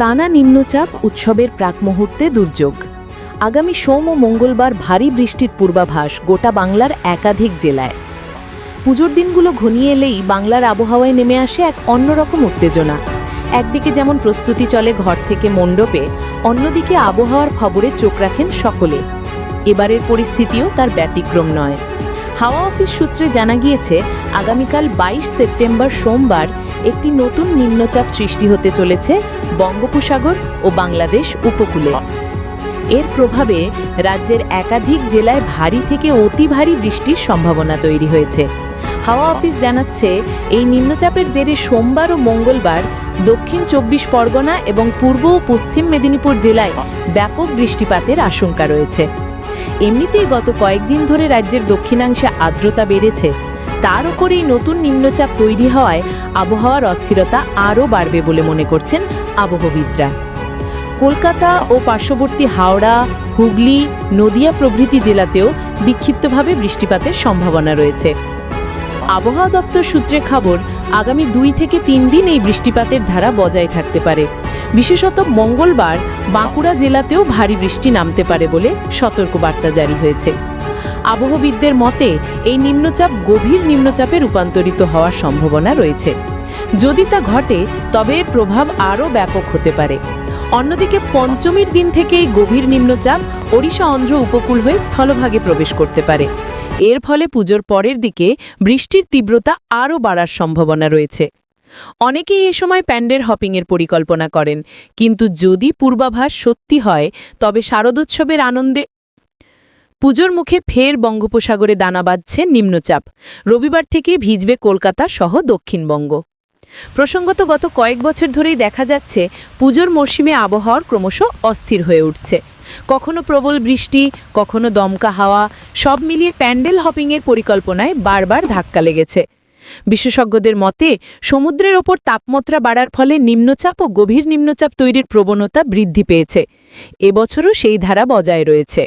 টানা নিম্নচাপ উৎসবের প্রাক মুহূর্তে দুর্যোগ। আগামী সোম ও মঙ্গলবার ভারী বৃষ্টির পূর্বাভাস গোটা বাংলার একাধিক জেলায়। পুজোর দিনগুলো ঘনিয়ে এলেই বাংলার আবহাওয়ায় নেমে আসে এক অন্যরকম উত্তেজনা। একদিকে যেমন প্রস্তুতি চলে ঘর থেকে মণ্ডপে, অন্যদিকে আবহাওয়ার খবরে চোখ রাখেন সকলে। এবারের পরিস্থিতিও তার ব্যতিক্রম নয়। হাওয়া অফিস সূত্রে জানা গিয়েছে, আগামীকাল বাইশ সেপ্টেম্বর সোমবার একটি নতুন নিম্নচাপ সৃষ্টি হতে চলেছে বঙ্গোপসাগর ও বাংলাদেশ উপকূলে। এর প্রভাবে রাজ্যের একাধিক জেলায় ভারী থেকে অতি ভারী বৃষ্টির সম্ভাবনা তৈরি হয়েছে। হাওয়া অফিস জানাচ্ছে, এই নিম্নচাপের জেরে সোমবার ও মঙ্গলবার দক্ষিণ চব্বিশ পরগনা এবং পূর্ব ও পশ্চিম মেদিনীপুর জেলায় ব্যাপক বৃষ্টিপাতের আশঙ্কা রয়েছে। এমনিতেই গত কয়েকদিন ধরে রাজ্যের দক্ষিণাংশে আর্দ্রতা বেড়েছে। তার উপরেই নতুন নিম্নচাপ তৈরি হওয়ায় আবহাওয়ার অস্থিরতা আরও বাড়বে বলে মনে করছেন আবহবিদরা। কলকাতা ও পার্শ্ববর্তী হাওড়া, হুগলি, নদিয়া প্রভৃতি জেলাতেও বিক্ষিপ্তভাবে বৃষ্টিপাতের সম্ভাবনা রয়েছে। আবহাওয়া দপ্তর সূত্রে খবর, আগামী দুই থেকে তিন দিন এই বৃষ্টিপাতের ধারা বজায় থাকতে পারে। বিশেষত মঙ্গলবার বাঁকুড়া জেলাতেও ভারী বৃষ্টি নামতে পারে বলে সতর্কবার্তা জারি হয়েছে। আবহবিদদের মতে, এই নিম্নচাপ গভীর নিম্নচাপে রূপান্তরিত হওয়ার সম্ভাবনা রয়েছে। যদি তা ঘটে, তবে এর প্রভাব আরও ব্যাপক হতে পারে। অন্যদিকে, পঞ্চমীর দিন থেকেই গভীর নিম্নচাপ ওড়িশা অন্ধ্র উপকূল হয়ে স্থলভাগে প্রবেশ করতে পারে। এর ফলে পুজোর পরের দিকে বৃষ্টির তীব্রতা আরও বাড়ার সম্ভাবনা রয়েছে। অনেকেই এ সময় প্যান্ডেল হপিংয়ের পরিকল্পনা করেন। কিন্তু যদি পূর্বাভাস সত্যি হয়, তবে শারদোৎসবের আনন্দে পুজোর মুখে ফের বঙ্গোপসাগরে দানা বাঁধছে নিম্নচাপ। রবিবার থেকে ভিজবে কলকাতা সহ দক্ষিণবঙ্গ। প্রসঙ্গত গত কয়েক বছর ধরেই দেখা যাচ্ছে, পুজোর মরশুমে আবহাওয়ার ক্রমশ অস্থির হয়ে উঠছে। কখনো প্রবল বৃষ্টি, কখনো দমকা হাওয়া, সব মিলিয়ে প্যান্ডেল হপিংয়ের পরিকল্পনায় বারবার ধাক্কা লেগেছে। বিশেষজ্ঞদের মতে, সমুদ্রের ওপর তাপমাত্রা বাড়ার ফলে নিম্নচাপ ও গভীর নিম্নচাপ তৈরির প্রবণতা বৃদ্ধি পেয়েছে। এবছরও সেই ধারা বজায় রয়েছে।